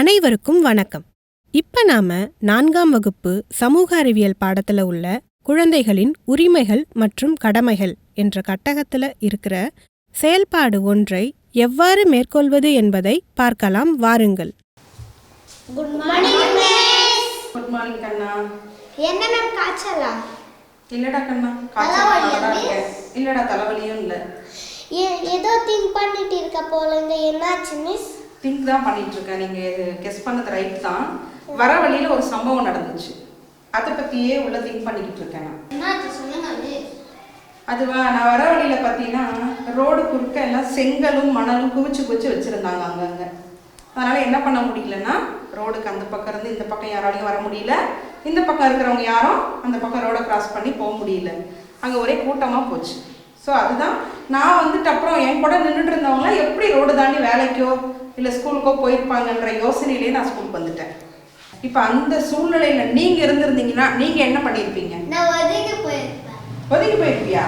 அனைவருக்கும் வணக்கம். இப்ப நாம நான்காம் வகுப்பு சமூக அறிவியல் பாடத்துல உள்ள குழந்தைகளின் உரிமைகள் மற்றும் கடமைகள் என்ற கட்டகத்துல இருக்கிற செயல்பாடு ஒன்றை எவ்வாறு மேற்கொள்வது என்பதை பார்க்கலாம் வாருங்கள். குட் மார்னிங் குட் மார்னிங் கண்ணா. என்ன மேம் காய்ச்சலா? இல்லடா கண்ணா காய்ச்சல் இல்லடா தலைவலியும் இல்லை. ஏதோ திங்க் பண்ணிட்டு இருக்க போலங்க. என்னாச்சு மிஸ் திங்க் தான் பண்ணிட்டு இருக்கேன் நீங்க கெஸ் பண்ணது ரைட் தான். வர வழியில ஒரு சம்பவம் நடந்துச்சு. அதை பத்தியே உள்ள திங்க் பண்ணிக்கிட்டு இருக்கேன் நான். அதுவா நான் வர வழியில பார்த்தீங்கன்னா ரோடு குறுக்க எல்லாம் செங்கலும் மணலும் குவிச்சு குவிச்சு வச்சிருந்தாங்க அங்கங்க. அதனால என்ன பண்ண முடியலன்னா ரோடுக்கு அந்த பக்கம் இருந்து இந்த பக்கம் யாராலையும் வர முடியல. இந்த பக்கம் இருக்கிறவங்க யாரும் அந்த பக்கம் ரோடை கிராஸ் பண்ணி போக முடியல. அங்க ஒரே கூட்டமா போச்சு. ஸோ அதுதான். நான் வந்துட்டு அப்புறம் என் கூட நின்றுட்டு இருந்தவங்களாம் எப்படி ரோடு தாண்டி வேலைக்கோ இல்லை ஸ்கூலுக்கோ போயிருப்பாங்கன்ற யோசனையிலேயே நான் ஸ்கூலுக்கு வந்துட்டேன். இப்போ அந்த சூழ்நிலையில நீங்க இருந்திருந்தீங்கன்னா நீங்க என்ன பண்ணியிருப்பீங்க? நான் ஒதுங்கி போயிருப்பேன். ஒதுங்கி போயிருப்பியா?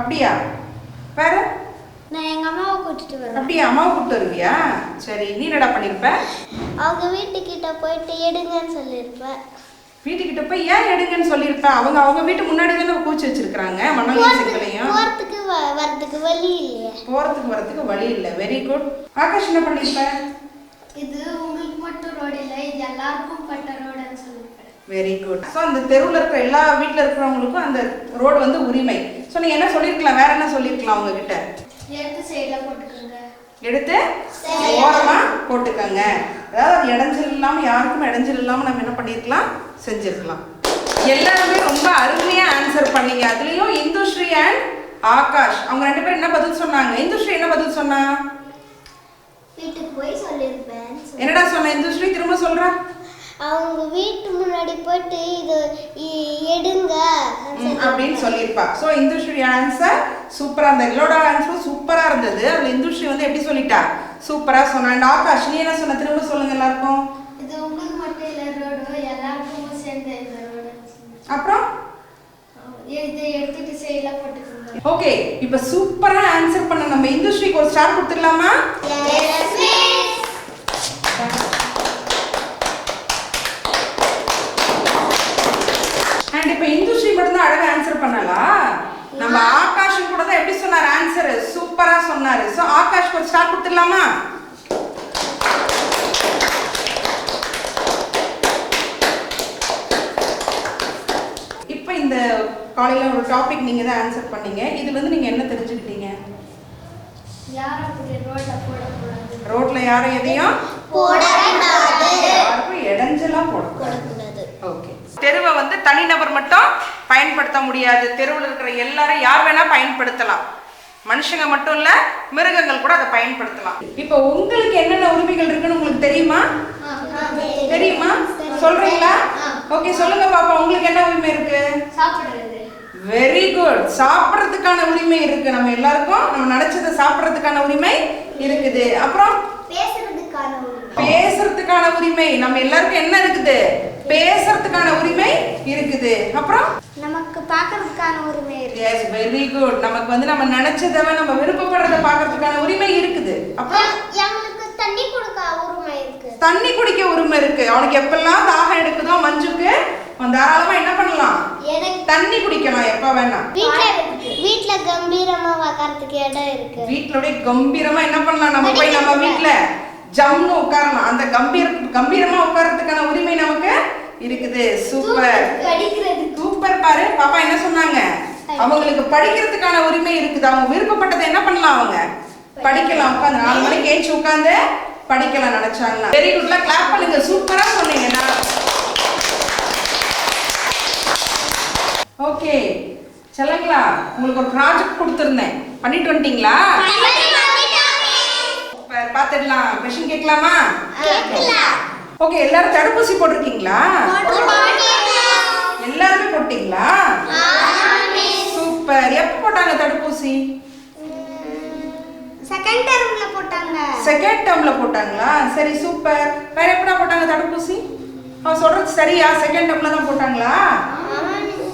அப்படியா? வேற? நான் எங்க அம்மாவை கூட்டிட்டு வருவேன். அப்படியா? அம்மாவை கூப்பிட்டு வருவியா? சரி நீ என்னடா பண்ணிருப்ப? அவங்க வீட்டுக்கிட்ட போயிட்டு எடுங்கன்னு சொல்லியிருப்பேன். வீட்டுக்கிட்ட போய் ஏன் எடுங்கன்னு சொல்லியிருப்ப? அவங்க அவங்க வீட்டு முன்னாடி தானே கூச்சி வச்சிருக்காங்க மணலையும் செங்கலையும் போறதுக்கு வரதுக்கு வழி இல்லையே. போறதுக்கு வரதுக்கு வழி இல்லை. வெரி குட் ஆகாஷ் என்ன பண்ணிருப்ப? இது உங்களுக்கு மட்டும் ரோடு இல்லை இது எல்லாருக்கும் பட்ட ரோடுன்னு சொல்லியிருப்பேன் வெரி குட் ஸோ அந்த தெருவில் இருக்கிற எல்லா வீட்டில் இருக்கிறவங்களுக்கும் அந்த ரோடு வந்து உரிமை. ஸோ நீங்க என்ன சொல்லியிருக்கலாம் வேற என்ன சொல்லியிருக்கலாம் அவங்க கிட்ட எடுத்து சைடில் போட்டுக்கோங்க. எடுத்து ஓரமா போட்டுக்கங்க. அதாவது அது இடைஞ்சல் இல்லாம யாருக்கும் இடைஞ்சல் இல்லாம நம்ம என்ன பண்ணிருக்கலாம்? செஞ்சிருக்கலாம். எல்லாருமே ரொம்ப அருமையா ஆன்சர் பண்ணீங்க. அதுலயும் இந்துஸ்ரீ அண்ட் ஆகாஷ். அவங்க ரெண்டு பேரும் என்ன பதில் சொன்னாங்க? இந்துஸ்ரீ என்ன பதில் சொன்னா? என்னடா சொன்ன? இந்துஸ்ரீ திரும்ப சொல்றா. அவங்க வீட்டு முன்னாடி போயிட்டு இது எடுங்க. அப்படின்னு சொல்லியிருப்பா. ஸோ இந்துஸ்ரீ ஆன்சர் சூப்பரா இருந்தது. எல்லோட ஆன்சரும் சூப்பரா இருந்தது. அதுல இந்துஸ்ரீ வந்து எப்படி சொல்லிட்டா? சூப்பரா சொன்னா அண்ட் ஆகாஷ் நீ என்ன சொன்ன? திரும்ப சொல்லுங்க எல்லாருக்கும். இது உங்களுக்கு மட்டும் இல்லை ரோடு எல்லாருக்கும் சேர்ந்த இந்த ரோடு. அப்புறம்? இதை எடுத்துட்டு சைடில் போட்டுக்கோங்க. ஓகே இப்போ சூப்பரா ஆன்சர் பண்ண நம்ம இந்துஸ்ரீக்கு ஒரு ஸ்டார் கொடுத்துடலாமா? அண்ட் இப்போ இந்துஸ்ரீ மட்டும் தான் அழகா ஆன்சர் பண்ணலா? நம்ம ஆகாஷும் கூட தான் எப்படி சொன்னார்? ஆன்சர் சூப்பரா சொன்னாரு. ஸோ ஆகாஷ்க்கு ஒரு ஸ்டார் கொடுத்துடலாமா? இப்போ இந்த காலையில ஒரு டாபிக் நீங்க தான் ஆன்சர் பண்ணீங்க. இதுல இருந்து நீங்க என்ன தெரிஞ்சுக்கிட்டீங்க? ரோட்ல யாரும் எதையும் போடக்கூடாது யாருக்கும் இடைஞ்சலா போடக்கூடாது போடக்கூடாது ஓகே தெருவை வந்து தனிநபர் மட்டும் பயன்படுத்த முடியாது. தெருவில் இருக்கிற எல்லாரும் யார் வேணா பயன்படுத்தலாம். மனுஷங்க மட்டும் இல்ல மிருகங்கள் கூட அதை பயன்படுத்தலாம். இப்போ உங்களுக்கு என்னென்ன உரிமைகள் இருக்குன்னு உங்களுக்கு தெரியுமா? தெரியுமா? சொல்றீங்களா? ஓகே சொல்லுங்க பாப்பா உங்களுக்கு என்ன உரிமை இருக்கு? வெரி குட் சாப்பிட்றதுக்கான உரிமை இருக்கு. நம்ம எல்லாருக்கும் நம்ம நினைச்சதை சாப்பிட்றதுக்கான உரிமை இருக்குது. அப்புறம்? பேசுறதுக்கான உரிமை. நம்ம எல்லாருக்கும் என்ன இருக்குது? பேசுறதுக்கான உரிமை இருக்குது. அப்புறம்? நமக்கு பார்க்கறதுக்கான உரிமை இருக்கு. எஸ் வெரி குட் நமக்கு வந்து நம்ம நினைச்சதை நம்ம விருப்பப்படுறத பார்க்கறதுக்கான உரிமை இருக்குது. அப்புறம்? எங்களுக்கு தண்ணி கொடுக்க உரிமை இருக்கு? தண்ணி குடிக்க உரிமை இருக்கு. அவனுக்கு எப்பெல்லாம் தாகம் எடுக்குதோ மஞ்சுக்கு அவன் தாராளமா என்ன பண்ணலாம்? தண்ணி குடிக்கலாம் எப்ப வேணா. வீட்ல கம்பீரமா உக்காரத்துக்கு இடம் இருக்கு. வீட்லோட கம்பீரமா என்ன பண்ணலாம்? நம்ம போய் நம்ம வீட்ல ஜம்னு உட்காரலாம் அந்த கம்பீர கம்பீரமா உட்கார்றதுக்கான உரிமை நமக்கு இருக்குது. சூப்பர் சூப்பர் பாரு. பாப்பா என்ன சொன்னாங்க? அவங்களுக்கு படிக்கிறதுக்கான உரிமை இருக்குது. அவங்க விருப்பப்பட்டதை என்ன பண்ணலாம் அவங்க? படிக்கலாம். உட்காந்து நாலு மணிக்கு ஏஞ்சி உட்காந்து படிக்கலாம் நினைச்சாங்களா? வெரி குட்ல கிளாப் பண்ணுங்க. சூப்பரா சொன்னீங்க. நான். ஓகே செல்லங்களா உங்களுக்கு ஒரு ப்ராஜெக்ட் கொடுத்துருந்தேன். பண்ணிட்டு வந்துட்டீங்களா? பார்த்துடலாம். கொஷின் கேட்கலாமா. ஓகே எல்லாரும் தடுப்பூசி போட்டிருக்கீங்களா? எல்லாருமே போட்டீங்களா? சூப்பர். எப்போ போட்டாங்க தடுப்பூசி? செகண்ட் டர்ம்ல போட்டாங்க. செகண்ட் டேர்ம்ல போட்டாங்களா? சரி சூப்பர். வேற எப்படா போட்டாங்க தடுப்பூசி? அவன் சொல்றது சரியா? செகண்ட் டேர்ம்ல தான் போட்டாங்களா?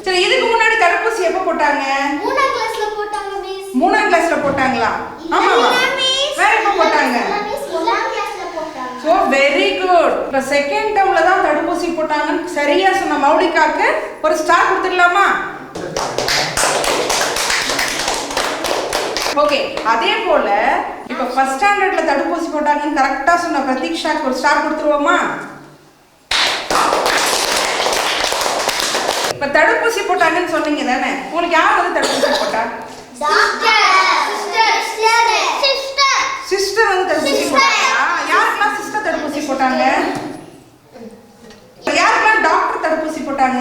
சரி இதுக்கு முன்னாடி தடுப்பூசி எப்போ போட்டாங்க? மூணாம் கிளாஸ்ல போட்டாங்க மிஸ் மூணாம் கிளாஸ்ல போட்டாங்களா? ஆமாவா? வேற எப்போ போட்டாங்க ஓ வெரி இப்ப செகண்ட் டேர்ம்ல தான் தடுப்பூசி போட்டாங்கன்னு சரியா சொன்ன மௌலிகாக்கு ஒரு ஸ்டார் கொடுத்துடலாமா? ஓகே அதே போல இப்ப ஃபர்ஸ்ட் ஸ்டாண்டர்ட்ல தடுப்பூசி போட்டாங்கன்னு கரெக்டா சொன்ன பிரதீக்ஷாக்கு ஒரு ஸ்டார் கொடுத்துருவோமா? இப்ப தடுப்பூசி போட்டாங்கன்னு சொன்னீங்க தானே? உங்களுக்கு யார் வந்து தடுப்பூசி போட்டா? சிஸ்டர் வந்து தடுப்பூசி போட்டாங்களா யாருக்கெல்லாம் சிஸ்டர் தடுப்பூசி போட்டாங்க? யாருக்கெல்லாம் டாக்டர் தடுப்பூசி போட்டாங்க?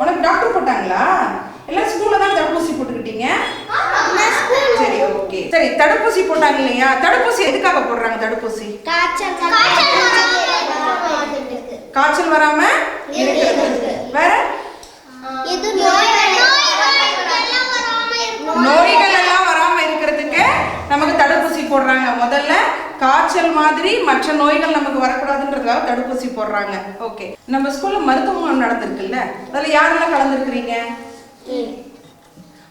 உனக்கு டாக்டர் போட்டாங்களா? எல்லாம் ஸ்கூல்ல தான் தடுப்பூசி போட்டுக்கிட்டீங்க? சரி ஓகே சரி தடுப்பூசி போட்டாங்க இல்லையா? தடுப்பூசி எதுக்காக போடுறாங்க தடுப்பூசி? காய்ச்சல் வராம இருக்கிறது வேற? நோய்கள் எல்லாம் வராம இருக்கிறதுக்கு நமக்கு தடுப்பூசி போடுறாங்க. முதல்ல காய்ச்சல் மாதிரி மற்ற நோய்கள் நமக்கு வரக்கூடாதுன்றதுக்காக தடுப்பூசி போடுறாங்க. ஓகே நம்ம ஸ்கூல்ல மருத்துவ முகாம் நடந்திருக்குல்ல? அதுல யாரெல்லாம் கலந்துருக்கிறீங்க?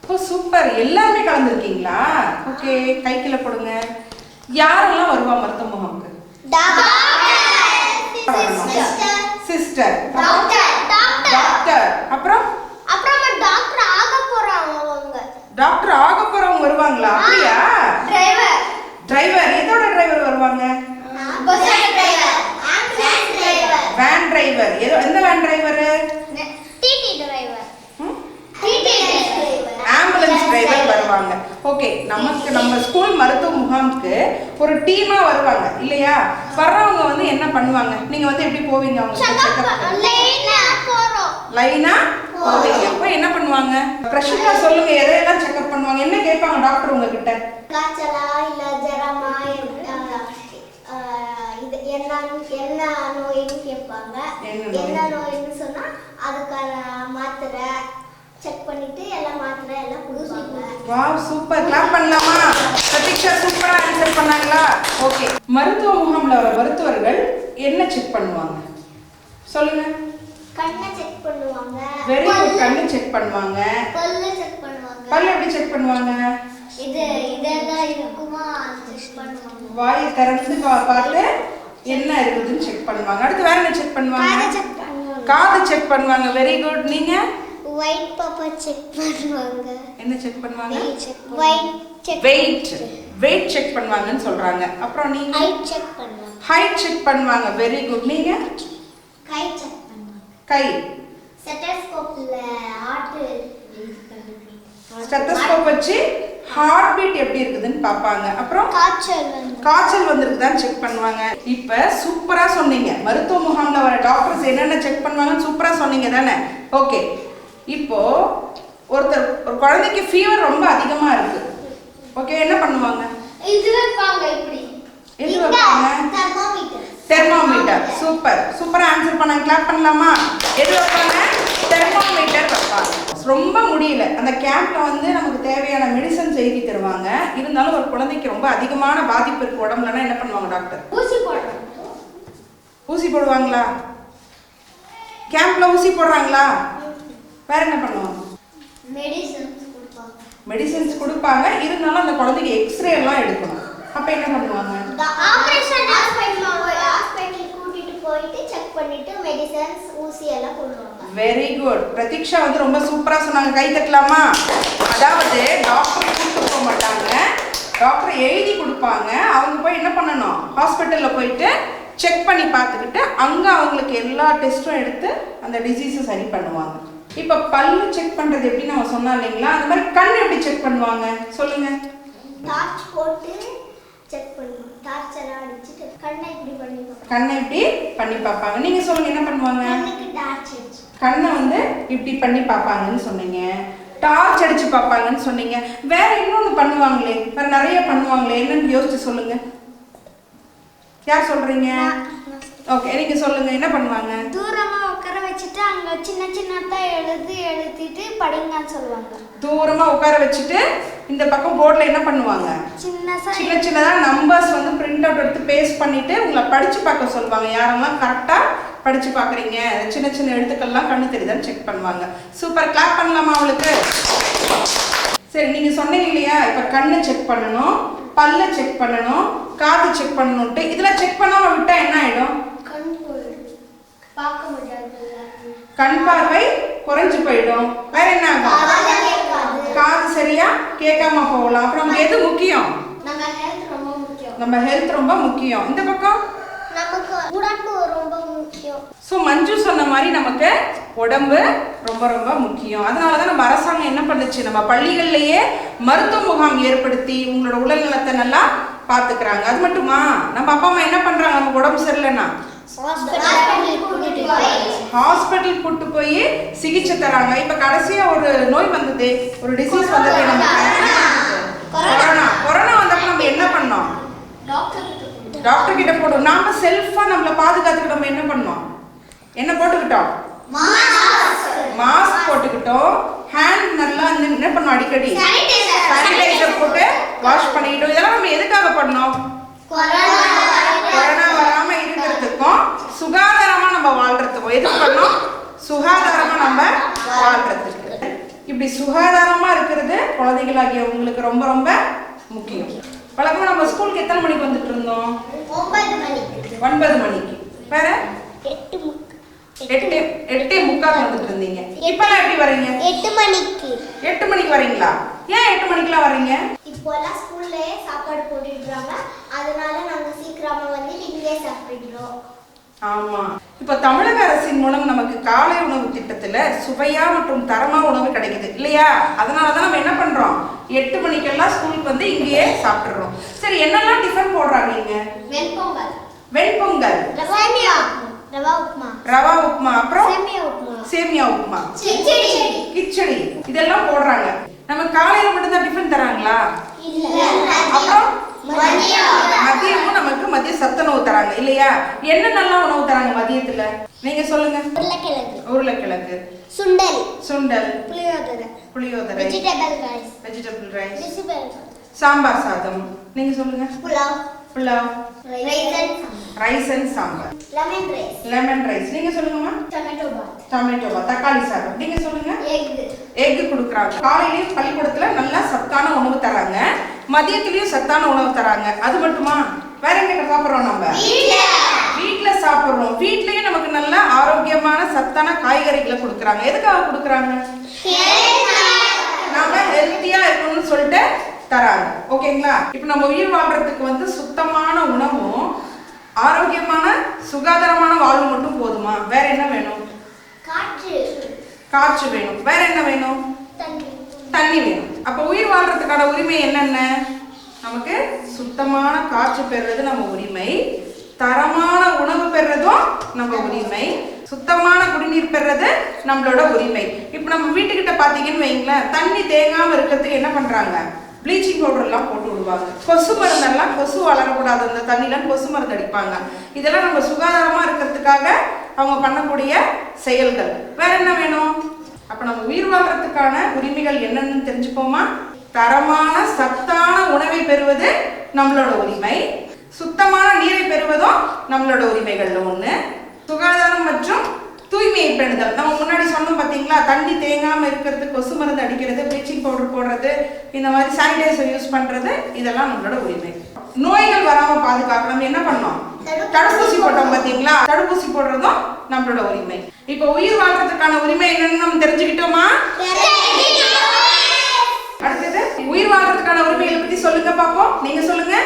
ஓ சூப்பர் எல்லாருமே கலந்துருக்கீங்களா? ஓகே கை கீழே போடுங்க. யாரெல்லாம் வருவா மருத்துவ முகாமுக்கு சிஸ்டர் டாக்டர் அப்புறம்? அப்புறமா டாக்டர் ஆக டாக்டர் ஆக போறவங்க வருவாங்களா? அப்படியா? டிரைவர் எதோட டிரைவர் வருவாங்க? Bus driver ambulance driver van driver ஏதோ எந்த van driver TT driver TT driver ambulance driver வருவாங்க. ஓகே நமக்கு நம்ம ஸ்கூல் மருத்துவ முகாமுக்கு ஒரு டீமா வருவாங்க. இல்லையா? வர்றவங்க வந்து என்ன பண்ணுவாங்க? நீங்க வந்து எப்படி போவீங்க அவங்க லைனா போவீங்க அப்போ என்ன பண்ணுவாங்க? பிரஷிகா சொல்லுங்க எதையெல்லாம் செக்அப் பண்ணுவாங்க? என்ன கேட்பாங்க டாக்டர் உங்ககிட்ட? காய்ச்சலா இல்ல ஜரமா? இது என்ன என்ன நோயின்னு கேட்பாங்க? என்ன நோயின்னு சொன்னா அதுக்கான மாத்திரை செக் பண்ணிட்டு எல்லாம் மாத்திரை எல்லாம் கொடுப்பாங்க. வாவ் சூப்பர் கிளாப் பண்ணலாமா? பிரதீக்ஷா சூப்பரா ஆன்சர் பண்ணாங்களா? ஓகே மருத்துவ முகாம்ல வர மருத்துவர்கள் என்ன செக் பண்ணுவாங்க? சொல்லுங்க. கண்ணை செக் பண்ணுவாங்க. வெரி குட் கண்ணு செக் பண்ணுவாங்க. பல்லு செக் பண்ணுவாங்க. பல் எப்படி செக் பண்ணுவாங்க? இது இதெல்லாம் இருக்குமா? செக் பண்ணுவாங்க. வாயை திறந்து பார்த்து என்ன இருக்குதுன்னு செக் பண்ணுவாங்க. அடுத்து வேற என்ன செக் காதை பண்ணுவாங்க செக் பண்ணுவாங்க. காது செக் பண்ணுவாங்க. வெரி குட் நீங்க? ஒயிட் பேப்பர் செக் பண்ணுவாங்க. என்ன செக் பண்ணுவாங்க? White check weight weight check பண்ணுவாங்கன்னு சொல்றாங்க. அப்புறம் நீங்க? ஹைட் செக் பண்ணுவாங்க. ஹைட் செக் பண்ணுவாங்க. வெரி குட் நீங்க? கை செக் பண்ணுவாங்க. கை ஸ்டெத்தஸ்கோப்ல ஹார்ட் ஸ்டெத்தஸ்கோப் வச்சு ஹார்ட் பீட் எப்படி இருக்குதுன்னு பார்ப்பாங்க. அப்புறம்? காய்ச்சல் காய்ச்சல் வந்திருக்குதான்னு செக் பண்ணுவாங்க. இப்ப சூப்பரா சொன்னீங்க. மருத்துவ முகாம்ல வர டாக்டர்ஸ் என்னென்ன செக் பண்ணுவாங்கன்னு சூப்பரா சொன்னீங்க தானே? ஓகே இப்போ ஒருத்தர் ஒரு குழந்தைக்கு ஃபீவர் ரொம்ப அதிகமா இருக்கு. ஓகே என்ன பண்ணுவாங்க? இது வைப்பாங்க இப்படி. எது வைப்பாங்க? தெர்மோமீட்டர் சூப்பர் சூப்பரா ஆன்சர் பண்ணாங்க. கிளாப் பண்ணலாமா? எது வைப்பாங்க? தெர்மோமீட்டர் வைப்பாங்க. ரொம்ப முடியல. அந்த கேம்ப்ல வந்து நமக்கு தேவையான மெடிசன்ஸ் எழுதி தருவாங்க. இருந்தாலும் ஒரு குழந்தைக்கு ரொம்ப அதிகமான பாதிப்பு இருக்கு உடம்புலன்னா என்ன பண்ணுவாங்க டாக்டர் ஊசி போடுறோம் ஊசி போடுவாங்களா? கேம்ப்ல ஊசி போடுறாங்களா? வேற என்ன பண்ணுவாங்க? மெடிசன்ஸ் கொடுப்பாங்க. மெடிசின்ஸ் கொடுப்பாங்க. இருந்தாலும் அந்த குழந்தைக்கு எக்ஸ்ரே எல்லாம் எடுக்கணும். அப்ப என்ன பண்ணுவாங்க? ஆபரேஷன் ஹாஸ்பிட்டல் கூட்டிட்டு போயிட்டு செக் பண்ணிட்டு மெடிசன்ஸ் ஊசி எல்லாம் போடுவாங்க வெரி குட் பிரதீக்ஷா வந்து ரொம்ப சூப்பரா சொன்னாங்க. கை தட்டலாமா? அதாவது டாக்டர் கூப்பிட்டு போக மாட்டாங்க. டாக்டர் எழுதி கொடுப்பாங்க. அவங்க போய் என்ன பண்ணணும்? ஹாஸ்பிட்டல்ல போயிட்டு செக் பண்ணி பார்த்துக்கிட்டு அங்க அவங்களுக்கு எல்லா டெஸ்ட்டும் எடுத்து அந்த டிசீஸை சரி பண்ணுவாங்க. இப்போ பல்லு செக் பண்றது எப்படி நம்ம சொன்னா இல்லைங்களா? அந்த மாதிரி கண் எப்படி செக் பண்ணுவாங்க? சொல்லுங்க. டார்ச் போட்டு செக் பண்ணுவோம் டார்ச் எல்லாம் அடிச்சுட்டு கண்ணை இப்படி பண்ணி கண்ணை இப்படி பண்ணி பார்ப்பாங்க. நீங்க சொல்லுங்க என்ன பண்ணுவாங்க? கண்ணை வந்து இப்படி பண்ணி பார்ப்பாங்கன்னு சொன்னீங்க. டார்ச் அடிச்சு பார்ப்பாங்கன்னு சொன்னீங்க. வேற இன்னொன்று பண்ணுவாங்களே. வேற நிறைய பண்ணுவாங்களே. என்னன்னு யோசிச்சு சொல்லுங்க. யார் சொல்றீங்க? ஓகே நீங்க சொல்லுங்க என்ன பண்ணுவாங்க? தூரமா உட்கார வச்சுட்டு அங்க சின்ன சின்னதா எழுதி எழுதிட்டு படிங்கன்னு சொல்லுவாங்க. தூரமா உட்கார வச்சுட்டு இந்த பக்கம் போர்டில் என்ன பண்ணுவாங்க? சின்னசா சின்ன சின்னதா நம்பர்ஸ் வந்து பிரிண்ட் அவுட் எடுத்து பேஸ்ட் பண்ணிட்டு உங்களை படிச்சு பார்க்க சொல்லுவாங்க. யாரெல்லாம் கரெக்டா படிச்சு பார்க்குறீங்க? சின்ன சின்ன எழுத்துக்கள்லாம் கண்ணு தெரியுதான்னு செக் பண்ணுவாங்க. சூப்பர் கிளாப் பண்ணலாமா அவளுக்கு? சரி நீங்க சொன்னீங்க இல்லையா? இப்ப கண்ணை செக் பண்ணணும் பல்ல செக் பண்ணணும் காது செக் பண்ணணும்ட்டு. இதுல செக் பண்ணாம விட்டா என்ன ஆயிடும் கண் போயிடும் பார்க்க முடியாதுல்ல கண் பார்வை குறைஞ்சு போயிடும். வேற என்ன? ஆகும் காது சரியா? கேட்காம போகலாம். அப்புறம் நமக்கு எது முக்கியம்? நம்ம ஹெல்த் ரொம்ப முக்கியம். நம்ம இந்த பக்கம்? நமக்கு உடம்பு ரொம்ப முக்கியம். ஸோ மஞ்சு சொன்ன மாதிரி நமக்கு உடம்பு ரொம்ப ரொம்ப முக்கியம். அதனால தான் நம்ம அரசாங்கம் என்ன பண்ணுச்சு? நம்ம பள்ளிகள்லயே மருத்துவ முகாம் ஏற்படுத்தி உங்களோட உடல் நலத்தை நல்லா பார்த்துக்கிறாங்க. அது மட்டுமா? நம்ம அப்பா அம்மா என்ன பண்றாங்க? நமக்கு உடம்பு சரியில்லைன்னா? ஹாஸ்பிட்டல் கூட்டு போய் சிகிச்சை தராங்க. இப்ப கடைசியா ஒரு நோய் வந்தது ஒரு டிசீஸ் வந்தது கொரோனா. கொரோனா. வந்தப்ப நம்ம என்ன பண்ணோம்? டாக்டர் கிட்ட போடும் நாம செல்ஃபா நம்மள பாதுகாத்துக்க நம்ம என்ன பண்ணோம்? என்ன போட்டுக்கிட்டோம்? மாஸ்க் போட்டுக்கிட்டோம். ஹேண்ட் நல்லா வந்து என்ன பண்ணோம் அடிக்கடி? சானிடைசர் போட்டு வாஷ் பண்ணிக்கிட்டோம். இதெல்லாம் நம்ம எதுக்காக பண்ணோம்? கொரோனா வராம இருக்கிறதுக்கும் சுகாதாரமா நம்ம வாழ்றதுக்கும் எதுக்கு பண்ணோம்? சுகாதாரமா நம்ம வாழ்றதுக்கு. இப்படி சுகாதாரமா இருக்கிறது குழந்தைகளாகிய உங்களுக்கு ரொம்ப ரொம்ப முக்கியம். வழக்கமா நம்ம ஸ்கூலுக்கு எத்தனை மணிக்கு வந்துட்டு இருந்தோம்? ஒன்பது மணிக்கு. வேற? எட்டு எட்டே முக்கால் வந்துட்டு இருந்தீங்க. இப்பெல்லாம் எப்படி வரீங்க? எட்டு மணிக்கு. எட்டு மணிக்கு வரீங்களா? ஏன் எட்டு மணிக்கெல்லாம் வர்றீங்க? இப்போல்லாம் ஸ்கூல்லே சாப்பாடு போட்டுடுறாங்க அதனால நாங்க சீக்கிரமா வந்து இங்கே சாப்பிடுறோம் ஆமா. இப்ப தமிழக அரசின் மூலம் நமக்கு காலை உணவு திட்டத்துல சுவையா மற்றும் தரமா உணவு கிடைக்குது. இல்லையா? அதனால தான் நம்ம என்ன பண்றோம்? எட்டு மணிக்கெல்லாம் ஸ்கூலுக்கு வந்து இங்கேயே சாப்பிட்டுறோம். சரி என்னெல்லாம் டிஃபன் போடுறாங்க இங்க? வெண்பொங்கல் வெண்பொங்கல் சேமியா. ரவா உப்புமா. ரவா உப்புமா. அப்புறம்? சேமியா உப்புமா. சேமியா உப்புமா. கிச்சடி. இதெல்லாம் போடுறாங்க. நம்ம காலையில மட்டும் தான் டிஃபன் தராங்களா அப்புறம்? மதியம். மதியமும் நமக்கு மதிய சத்துணவு தராங்க இல்லையா? என்ன நல்லா உணவு தராங்க மதியத்துல? நீங்க சொல்லுங்க. உருளைக்கிழங்கு. உருளைக்கிழங்கு. சுண்டல். சுண்டல். புளியோதரை. புளியோதரை. Vegetable rice vegetable rice sambar சாதம். நீங்க சொல்லுங்க. Pulao. Pulao. Raisin rice and sambar lemon rice lemon rice நீங்க சொல்லுங்கம்மா டொமேட்டோ பாத் டொமேட்டோ தக்காளி சாதம். நீங்க சொல்லுங்க. எக் எக் கொடுக்குறாங்க. காலையிலயும் பள்ளிக்கூடத்துல நல்லா சத்தான உணவு தராங்க. மதியத்துலயும் சத்தான உணவு தராங்க. அது மட்டுமா? வேற எங்க சாப்பிடுறோம் நம்ம? வீட்ல. சாப்பிடுறோம். வீட்லயும் நமக்கு நல்ல ஆரோக்கியமான சத்தான காய்கறிகளை கொடுக்குறாங்க. எதுக்காக கொடுக்குறாங்க? நாம ஹெல்த்தியா இருக்கணும்னு சொல்லிட்டு தராங்க. ஓகேங்களா இப்போ நம்ம உயிர் வாழ்றதுக்கு வந்து சுத்தமான உணவும் ஆரோக்கியமான சுகாதாரமான வாழ்வு மட்டும் போதுமா? வேற என்ன வேணும்? காற்று. வேணும். வேற என்ன வேணும்? தண்ணி. வேணும். அப்போ உயிர் வாழ்றதுக்கான உரிமை என்னென்ன? நமக்கு சுத்தமான காற்று பெறுறது நம்ம உரிமை தரமான உணவு பெறுறதும் நம்ம உரிமை சுத்தமான குடிநீர் பெறுறது நம்மளோட உரிமை. இப்போ நம்ம வீட்டுக்கிட்ட பார்த்தீங்கன்னு வைங்களேன் தண்ணி தேங்காம இருக்கிறதுக்கு என்ன பண்றாங்க? ப்ளீச்சிங் பவுடர்லாம் போட்டு விடுவாங்க. கொசு மருந்தெல்லாம் கொசு வளரக்கூடாது. அந்த தண்ணிலாம் கொசு மருந்து அடிப்பாங்க. இதெல்லாம் நம்ம சுகாதாரமாக இருக்கிறதுக்காக அவங்க பண்ணக்கூடிய செயல்கள். வேற என்ன வேணும்? அப்போ நம்ம உயிர் வாழ்றதுக்கான உரிமைகள் என்னென்னு தெரிஞ்சுப்போமா? தரமான சத்தான உணவை பெறுவது நம்மளோட உரிமை. சுத்தமான நீரை பெறுவதும் நம்மளோட உரிமைகள்ல ஒன்று சுகாதாரம் மற்றும் தூய்மையை பேணுதல் நம்ம முன்னாடி சொன்னோம் பார்த்தீங்களா தண்ணி தேங்காம இருக்கிறது கொசு மருந்து அடிக்கிறது ப்ளீச்சிங் பவுடர் போடுறது இந்த மாதிரி சானிடைசர் யூஸ் பண்றது இதெல்லாம் நம்மளோட உரிமை. நோய்கள் வராம பாதுகாக்க நம்ம என்ன பண்ணோம்? தடுப்பூசி போட்டோம் பாத்தீங்களா? தடுப்பூசி போடுறதும் நம்மளோட உரிமை. இப்போ உயிர் வாழ்றதுக்கான உரிமை என்னன்னு நம்ம தெரிஞ்சுக்கிட்டோமா? அடுத்தது உயிர் வாழ்றதுக்கான உரிமைகளை பத்தி சொல்லுங்க பாப்போம். நீங்க சொல்லுங்க.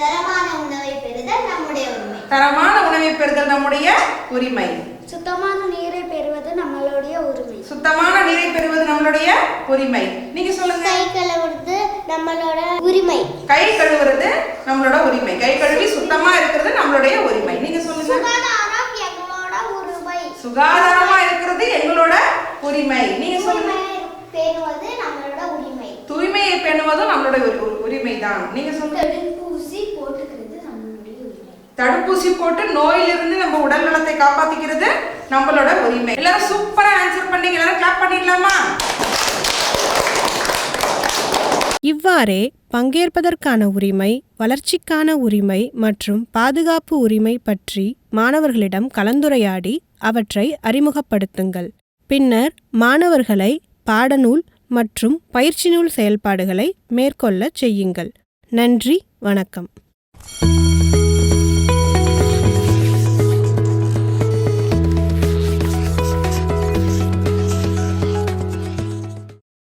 தரமான உணவை பெறுதல் நம்முடைய உரிமை. தரமான உணவை பெறுதல் நம்முடைய உரிமை. சுத்தமான நீரை பெறுவது நம்மளுடைய உரிமை. சுத்தமான நீரை பெறுவது நம்மளுடைய உரிமை. நீங்க சொல்லுங்க. கை கழுவுறது நம்மளோட உரிமை. கை கழுவுறது நம்மளோட உரிமை. கை கழுவி சுத்தமா இருக்கிறது நம்மளுடைய உரிமை. நீங்க சொல்லுங்க. சுகாதாரம் எங்களோட உரிமை. சுகாதாரமா இருக்கிறது எங்களோட உரிமை. நீங்க சொல்லுங்க. பேணுவது நம்மளோட உரிமை. தூய்மையை பேணுவதும் நம்மளோட உரிமை தான் நீங்க சொல்லுங்க. தடுப்பூசி போட்டுக்கிறது. நம்மளுடைய தடுப்பூசி போட்டு நோயிலிருந்து நம்ம உடல் நலத்தை காப்பாத்திக்கிறது நம்மளோட உரிமை. எல்லாரும் சூப்பரா ஆன்சர் பண்ணீங்க. எல்லாரும் கிளாப் பண்ணிடலாமா? இவ்வாறே பங்கேற்பதற்கான உரிமை வளர்ச்சிக்கான உரிமை மற்றும் பாதுகாப்பு உரிமை பற்றி மாணவர்களிடம் கலந்துரையாடி அவற்றை அறிமுகப்படுத்துங்கள். பின்னர் மாணவர்களை பாடநூல் மற்றும் பயிற்சி நூல் செயல்பாடுகளை மேற்கொள்ளச் செய்யுங்கள். நன்றி வணக்கம்.